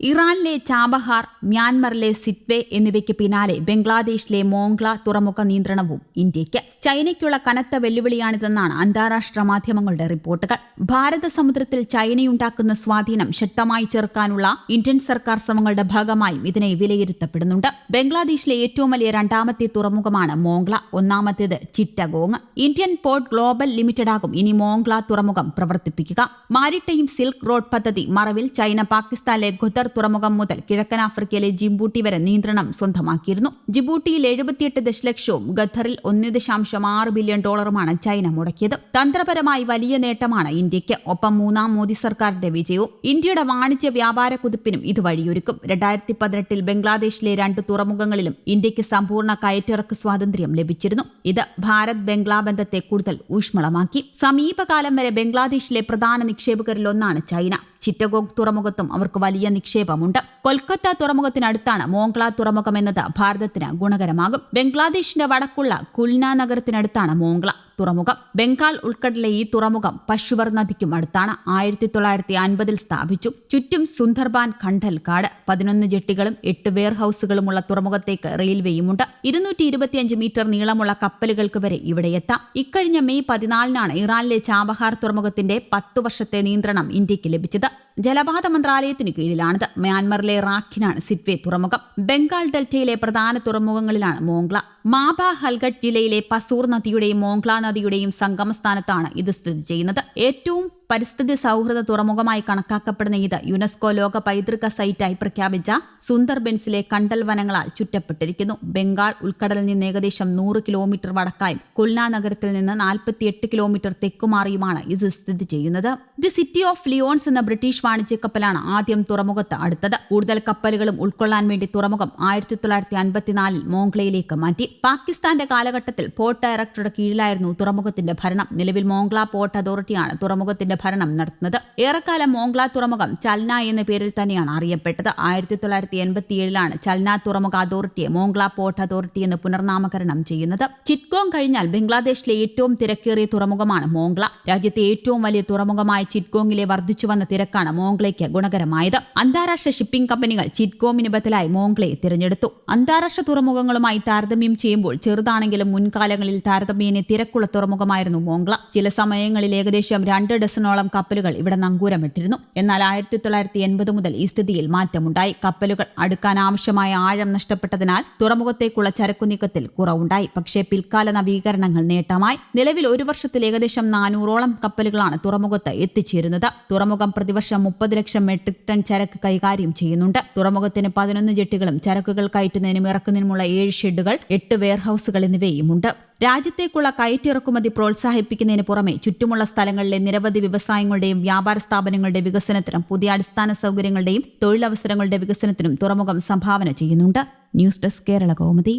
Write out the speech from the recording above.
ഇറാനിലെ ചാബഹാർ മ്യാൻമറിലെ സിറ്റ്വേ എന്നിവയ്ക്ക് പിന്നാലെ ബംഗ്ലാദേശിലെ മോംഗ്ല തുറമുഖ നിയന്ത്രണവും ഇന്ത്യയ്ക്ക്. ചൈനയ്ക്കുള്ള കനത്ത വെല്ലുവിളിയാണിതെന്നാണ് അന്താരാഷ്ട്ര മാധ്യമങ്ങളുടെ റിപ്പോർട്ടുകൾ. ഭാരത സമുദ്രത്തിൽ ചൈനയുണ്ടാക്കുന്ന സ്വാധീനം ശക്തമായി ചെറുക്കാനുള്ള ഇന്ത്യൻ സർക്കാർ ശ്രമങ്ങളുടെ ഭാഗമായും ഇതിനെ വിലയിരുത്തപ്പെടുന്നുണ്ട്. ബംഗ്ലാദേശിലെ ഏറ്റവും വലിയ രണ്ടാമത്തെ തുറമുഖമാണ് മോംഗ്ല ഒന്നാമത്തേത് Chittagong. Indian port global limited ആകും ഇനി മോംഗ്ല തുറമുഖം പ്രവർത്തിപ്പിക്കുക. മാരിടൈം സിൽക്ക് റോഡ് പദ്ധതി മറവിൽ ചൈന പാകിസ്ഥാനിലെ ഖുദർ തുറമുഖം മുതൽ കിഴക്കൻ ആഫ്രിക്കയിലെ ജിംബൂട്ടി വരെ നിയന്ത്രണം സ്വന്തമാക്കിയിരുന്നു. ജിബൂട്ടിയിൽ എഴുപത്തിയെട്ട് ദശലക്ഷവും ഖത്തറിൽ ഒന്ന് ദശാംശം ആറ് ബില്യൺ ഡോളറുമാണ് ചൈന മുടക്കിയത്. തന്ത്രപരമായി വലിയ നേട്ടമാണ് ഇന്ത്യയ്ക്ക്. ഒപ്പം മൂന്നാം മോദി സർക്കാരിന്റെ വിജയവും ഇന്ത്യയുടെ വാണിജ്യ വ്യാപാര കുതിപ്പിനും ഇത് വഴിയൊരുക്കും. രണ്ടായിരത്തി പതിനെട്ടിൽ ബംഗ്ലാദേശിലെ രണ്ട് തുറമുഖങ്ങളിലും ഇന്ത്യയ്ക്ക് സമ്പൂർണ കയറ്റിറക്ക് സ്വാതന്ത്ര്യം ലഭിച്ചിരുന്നു. ഇത് ഭാരത് ബംഗ്ലാ ബന്ധത്തെ കൂടുതൽ ഊഷ്മളമാക്കി. സമീപകാലം വരെ ബംഗ്ലാദേശിലെ പ്രധാന നിക്ഷേപകരിലൊന്നാണ് ചൈന. ചിറ്റഗോങ് തുറമുഖത്തും അവർക്ക് വലിയ നിക്ഷേപമുണ്ട്. കൊൽക്കത്ത തുറമുഖത്തിനടുത്താണ് മോംഗ്ല തുറമുഖം എന്നത് ഭാരതത്തിന് ഗുണകരമാകും. ബംഗ്ലാദേശിന്റെ വടക്കുള്ള കുൽന നഗരത്തിനടുത്താണ് മോംഗ്ല തുറമുഖം. ബംഗാൾ ഉൾക്കടലിലെ ഈ തുറമുഖം പശുവർ നദിക്കും അടുത്താണ്. ആയിരത്തി തൊള്ളായിരത്തി അൻപതിൽ സ്ഥാപിച്ചു. ചുറ്റും സുന്ദർബാൻ ഖണ്ഡൽക്കാട് പതിനൊന്ന് ജെട്ടികളും എട്ട് വെയർ ഹൌസുകളുമുള്ള തുറമുഖത്തേക്ക് റെയിൽവേയുമുണ്ട്. ഇരുന്നൂറ്റി ഇരുപത്തിയഞ്ച് മീറ്റർ നീളമുള്ള കപ്പലുകൾക്ക് വരെ ഇവിടെ എത്താം. ഇക്കഴിഞ്ഞ മെയ് പതിനാലിനാണ് ഇറാനിലെ ചാബഹാർ തുറമുഖത്തിന്റെ പത്ത് വർഷത്തെ നിയന്ത്രണം ഇന്ത്യയ്ക്ക് ലഭിച്ചത്. ജലപാത മന്ത്രാലയത്തിനു കീഴിലാണിത്. മ്യാൻമറിലെ റാഖിനാണ് സിറ്റ്വേ തുറമുഖം. ബംഗാൾ ഡെൽറ്റയിലെ പ്രധാന തുറമുഖങ്ങളിലാണ് മോംഗ്ല മാബ ഹൽഗഡ് ജില്ലയിലെ പസൂർ നദിയുടെയും മോംഗ്ല നദിയുടെയും സംഗമസ്ഥാനത്താണ് ഇത് സ്ഥിതി ചെയ്യുന്നത്. ഏറ്റവും പരിസ്ഥിതി സൗഹൃദ തുറമുഖമായി കണക്കാക്കപ്പെടുന്ന ഇത് യുനെസ്കോ ലോക പൈതൃക സൈറ്റായി പ്രഖ്യാപിച്ച സുന്ദർബെൻസിലെ കണ്ടൽ വനങ്ങളാൽ ചുറ്റപ്പെട്ടിരിക്കുന്നു. ബംഗാൾ ഉൾക്കടലിൽ നിന്ന് ഏകദേശം നൂറ് കിലോമീറ്റർ വടക്കായും കുൽന നഗരത്തിൽ നിന്ന് നാൽപ്പത്തിയെട്ട് കിലോമീറ്റർ തെക്കുമാറിയുമാണ് ഇത് സ്ഥിതി ചെയ്യുന്നത്. ദി സിറ്റി ഓഫ് ലിയോൺസ് എന്ന ബ്രിട്ടീഷ് വാണിജ്യ കപ്പലാണ് ആദ്യം തുറമുഖത്ത് അടുത്തത്. കൂടുതൽ കപ്പലുകളും ഉൾക്കൊള്ളാൻ വേണ്ടി തുറമുഖം ആയിരത്തി തൊള്ളായിരത്തി അൻപത്തിനാലിൽ മോംഗ്ലയിലേക്ക് മാറ്റി. പാകിസ്ഥാന്റെ കാലഘട്ടത്തിൽ പോർട്ട് ഡയറക്ടറുടെ കീഴിലായിരുന്നു തുറമുഖത്തിന്റെ ഭരണം. നിലവിൽ മോംഗ്ല പോർട്ട് അതോറിറ്റിയാണ് തുറമുഖത്തിന്റെ ഭരണം നടത്തുന്നത്. ഏറെക്കാലം മോംഗ്ല തുറമുഖം ചൽന എന്ന പേരിൽ തന്നെയാണ് അറിയപ്പെട്ടത്. ആയിരത്തി തൊള്ളായിരത്തി എൺപത്തിയേഴിലാണ് ചൽന തുറമുഖ അതോറിറ്റിയെ മോംഗ്ല പോർട്ട് അതോറിറ്റി എന്ന് പുനർനാമകരണം ചെയ്യുന്നത്. ചിറ്റ്ഗോങ് കഴിഞ്ഞാൽ ബംഗ്ലാദേശിലെ ഏറ്റവും തിരക്കേറിയ തുറമുഖമാണ് മോംഗ്ല രാജ്യത്തെ ഏറ്റവും വലിയ തുറമുഖമായ ചിറ്റ്ഗോങ്ങിലെ വർദ്ധിച്ചു വന്ന തിരക്കാണ് മോംഗ്ലയ്ക്ക് ഗുണകരമായത്. അന്താരാഷ്ട്ര ഷിപ്പിംഗ് കമ്പനികൾ ചിറ്റ്കോമിന് ബദലായി മോംഗ്ലയെ തിരഞ്ഞെടുത്തു. അന്താരാഷ്ട്ര തുറമുഖങ്ങളുമായി താരതമ്യം ചെയ്യുമ്പോൾ ചെറുതാണെങ്കിലും മുൻകാലങ്ങളിൽ താരതമ്യേന തിരക്കുള്ള തുറമുഖമായിരുന്നു മോംഗ്ല ചില സമയങ്ങളിൽ ഏകദേശം രണ്ട് ഡസൺ ഡസനോളം കപ്പലുകൾ ഇവിടെ നങ്കൂരമിട്ടിരുന്നു. എന്നാൽ ആയിരത്തി തൊള്ളായിരത്തി എൺപത് മുതൽ ഈ സ്ഥിതിയിൽ മാറ്റമുണ്ടായി. കപ്പലുകൾ അടുക്കാൻ ആവശ്യമായ ആഴം നഷ്ടപ്പെട്ടതിനാൽ തുറമുഖത്തേക്കുള്ള ചരക്കുനീക്കത്തിൽ കുറവുണ്ടായി. പക്ഷേ പിൽക്കാല നവീകരണങ്ങൾ നേട്ടമായി. നിലവിൽ ഒരു വർഷത്തിൽ ഏകദേശം നാനൂറോളം കപ്പലുകളാണ് തുറമുഖത്ത് എത്തിച്ചേരുന്നത്. തുറമുഖം പ്രതിവർഷം മുപ്പത് ലക്ഷം മെട്രിക് ടൺ ചരക്ക് കൈകാര്യം ചെയ്യുന്നുണ്ട്. തുറമുഖത്തിന് പതിനൊന്ന് ജെട്ടികളും ചരക്കുകൾ കയറ്റുന്നതിനും ഇറക്കുന്നതിനുമുള്ള ഏഴ് ഷെഡുകൾ എട്ട് വെയർഹൌസുകൾ എന്നിവയുമുണ്ട്. രാജ്യത്തേക്കുള്ള കയറ്റിറക്കുമതി പ്രോത്സാഹിപ്പിക്കുന്നതിന് പുറമെ ചുറ്റുമുള്ള സ്ഥലങ്ങളിലെ നിരവധി വ്യവസായങ്ങളുടെയും വ്യാപാര സ്ഥാപനങ്ങളുടെ വികസനത്തിനും പുതിയ അടിസ്ഥാന സൗകര്യങ്ങളുടെയും തൊഴിലവസരങ്ങളുടെ വികസനത്തിനും തുറമുഖം സംഭാവന ചെയ്യുന്നുണ്ട്. News desk Kerala Kaumudi.